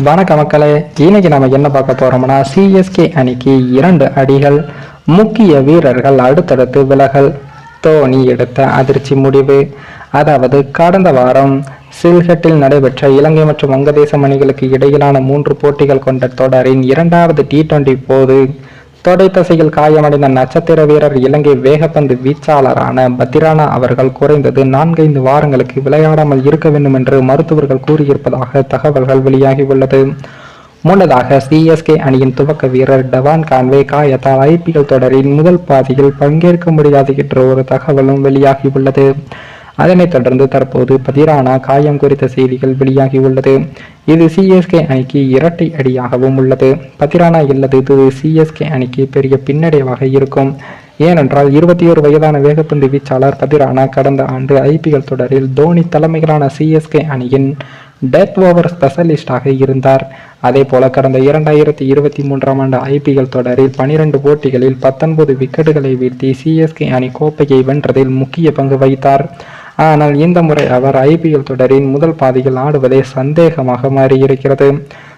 வணக்க மக்களே. இன்னைக்கு நம்ம என்ன பார்க்க போறோம்னா சிஎஸ்கே அணிக்கு இரண்டு அடிகள் முக்கிய வீரர்கள் அடுத்தடுத்து விலகல் தோனி எடுத்த அதிர்ச்சி முடிவு. அதாவது கடந்த வாரம் சில்ஹெட்டில் நடைபெற்ற இலங்கை மற்றும் வங்கதேசம் அணிகளுக்கு இடையிலான மூன்று போட்டிகள் கொண்ட தொடரின் இரண்டாவது டி டுவெண்டி போது தொடை தசையில் காயமடைந்த நட்சத்திர வீரர் இலங்கை வேகப்பந்து வீச்சாளரான பத்திரானா அவர்கள் குறைந்தது நான்கைந்து வாரங்களுக்கு விளையாடாமல் இருக்க வேண்டும் என்று மருத்துவர்கள் கூறியிருப்பதாக தகவல்கள் வெளியாகியுள்ளது. முன்னதாக சிஎஸ்கே அணியின் துவக்க வீரர் டவான் கான்வே காயத்தால் ஐபிஎல் தொடரின் முதல் பாதியில் பங்கேற்க முடியாது என்ற ஒரு தகவலும் வெளியாகியுள்ளது. அதனைத் தொடர்ந்து தற்போது பதிரானா காயம் குறித்த செய்திகள் வெளியாகியுள்ளது இது சிஎஸ்கே அணிக்கு இரட்டை அடியாகவும் உள்ளது. பதிரானா இல்லது இது சிஎஸ்கே அணிக்கு பெரிய பின்னடைவாக இருக்கும். ஏனென்றால் இருபத்தி ஒரு வயதான வேகப்பந்து வீச்சாளர் பதிரானா கடந்த ஆண்டு ஐபிஎல் தொடரில் தோனி தலைமையிலான சிஎஸ்கே அணியின் டெத் ஓவர் ஸ்பெஷலிஸ்டாக இருந்தார். அதே போல கடந்த இரண்டாயிரத்தி இருபத்தி மூன்றாம் ஆண்டு ஐபிஎல் தொடரில் பனிரெண்டு போட்டிகளில் பத்தொன்பது விக்கெட்டுகளை வீழ்த்தி சிஎஸ்கே அணி கோப்பையை வென்றதில் முக்கிய பங்கு வகித்தார். ஆனால் இந்த முறை அவர் ஐபிஎல் தொடரின் முதல் பாதியில் ஆடுவதே சந்தேகமாக மாறியிருக்கிறது.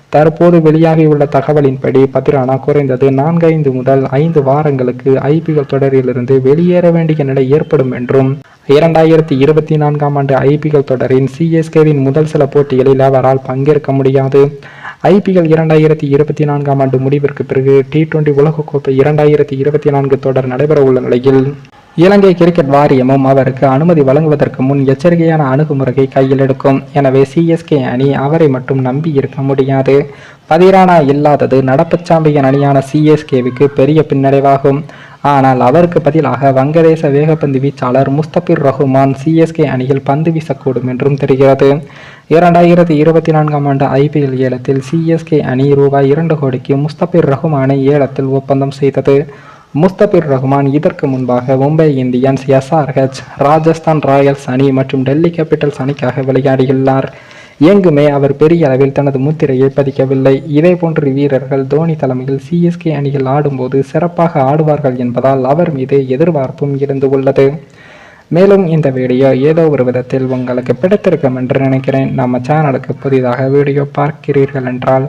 தற்போது வெளியாகியுள்ள தகவலின்படி பத்ரானா குறைந்தது நான்கைந்து முதல் ஐந்து வாரங்களுக்கு ஐபிஎல் தொடரிலிருந்து வெளியேற வேண்டிய நிலை ஏற்படும் என்றும் இரண்டாயிரத்தி இருபத்தி நான்காம் ஆண்டு ஐபிஎல் தொடரின் சிஎஸ்கேவின் முதல் சில போட்டிகளில் அவரால் பங்கேற்க முடியாது. ஐபிஎல் இரண்டாயிரத்தி இருபத்தி நான்காம் ஆண்டு முடிவிற்கு பிறகு டி டுவெண்டி உலகக்கோப்பை இரண்டாயிரத்தி இருபத்தி நான்கு தொடர் நடைபெற உள்ள நிலையில் இலங்கை கிரிக்கெட் வாரியமும் அவருக்கு அனுமதி வழங்குவதற்கு முன் எச்சரிக்கையான அணுகுமுறையை கையில் எடுக்கும். எனவே சிஎஸ்கே அணி அவரை மட்டும் நம்பி இருக்க முடியாது. பதிரானா இல்லாதது நடப்பு சாம்பியன் அணியான சிஎஸ்கேவுக்கு பெரிய பின்னடைவாகும். ஆனால் அவருக்கு பதிலாக வங்கதேச வேகப்பந்து வீச்சாளர் முஸ்தபிர் ரஹ்மான் சிஎஸ்கே அணியில் பந்து வீசக்கூடும் என்றும் தெரிகிறது. இரண்டாயிரத்தி இருபத்தி நான்காம் ஆண்டு ஐபிஎல் ஏலத்தில் சிஎஸ்கே அணி ரூபாய் இரண்டு கோடிக்கு முஸ்தபிர் ரஹ்மானை ஏலத்தில் ஒப்பந்தம் செய்தது. முஸ்தபிர் ரஹ்மான் இதற்கு முன்பாக Mumbai Indians SRH Rajasthan Royals அணி மற்றும் டெல்லி கேபிட்டல்ஸ் அணிக்காக விளையாடியுள்ளார். எங்குமே அவர் பெரிய அளவில் தனது முத்திரையை பதிக்கவில்லை. இதே போன்று வீரர்கள் தோனி தலைமையில் சிஎஸ்கே அணியில் ஆடும்போது சிறப்பாக ஆடுவார்கள் என்பதால் அவர் மீது எதிர்பார்ப்பும் இருந்து உள்ளது. மேலும் இந்த வீடியோ ஏதோ ஒரு விதத்தில் உங்களுக்கு பிடித்திருக்கும் என்று நினைக்கிறேன். நம்ம சேனலுக்கு புதிதாக வீடியோ பார்க்கிறீர்கள் என்றால்